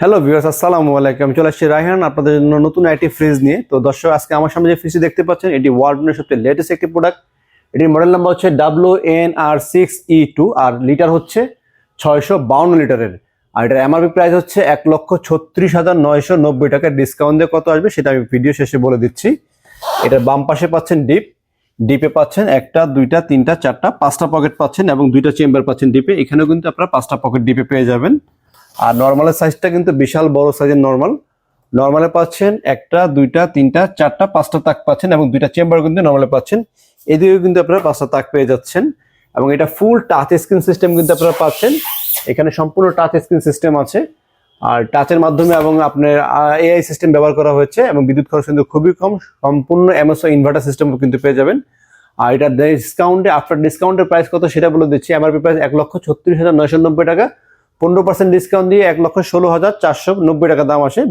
Hello viewers আসসালামু আলাইকুম। চলে আসছি রায়হান, আপনাদের জন্য নতুন একটি ফ্রিজ নিয়ে। তো দর্শক, আজকে আমার সামনে যে ফ্রিজটি দেখতে পাচ্ছেন, এটি ওয়ার্ল্ডের সবচেয়ে লেটেস্ট একটি প্রোডাক্ট এটির মডেল নাম্বার হচ্ছে W N R six E two R litre হচ্ছে ছয়শো বাউন্ন লিটারের আর এটার এমআরপি প্রাইস হচ্ছে এক লক্ষ ছত্রিশ হাজার নয়শো নব্বই টাকা। ডিসকাউন্ট দিয়ে কত আসবে সেটা আমি ভিডিও শেষে বলে দিচ্ছি। এটার বাম পাশে পাচ্ছেন ডিপ ডিপে পাচ্ছেন একটা, দুইটা, তিনটা, চারটা, পাঁচটা পকেট পাচ্ছেন এবং দুইটা চেম্বার পাচ্ছেন ডিপে এখানেও কিন্তু আপনারা পাঁচটা পকেট ডিপে পেয়ে যাবেন। আর নর্মালের সাইজটা কিন্তু বিশাল বড় সাইজের নর্মাল নর্মালে পাচ্ছেন একটা, দুইটা, তিনটা, চারটা, পাঁচটা তাক পাচ্ছেন এবং দুইটা চেম্বার কিন্তু নর্মালে পাচ্ছেন। এদিকেও কিন্তু আপনারা পাঁচটা তাক পেয়ে যাচ্ছেন এবং এটা ফুল টাচ স্ক্রিন সিস্টেম কিন্তু আপনারা পাচ্ছেন। এখানে সম্পূর্ণ টাচ স্ক্রিন সিস্টেম আছে। আর টাচের মাধ্যমে এবং আপনার এআই সিস্টেম ব্যবহার করা হয়েছে এবং বিদ্যুৎ খরচ কিন্তু খুবই কম। সম্পূর্ণ এমএসও ইনভার্টার সিস্টেম কিন্তু পেয়ে যাবেন। আর এটা ডিসকাউন্টে আফটার ডিসকাউন্টের প্রাইস কত সেটা বলে দিচ্ছি। এমআরপি প্রাইস এক লক্ষ ছত্রিশ হাজার নয়শো নব্বই টাকা। পনেরো পার্সেন্ট ডিসকাউন্ট দিয়ে এক লক্ষ ষোলো হাজার চারশো নব্বই টাকা দাম আসে।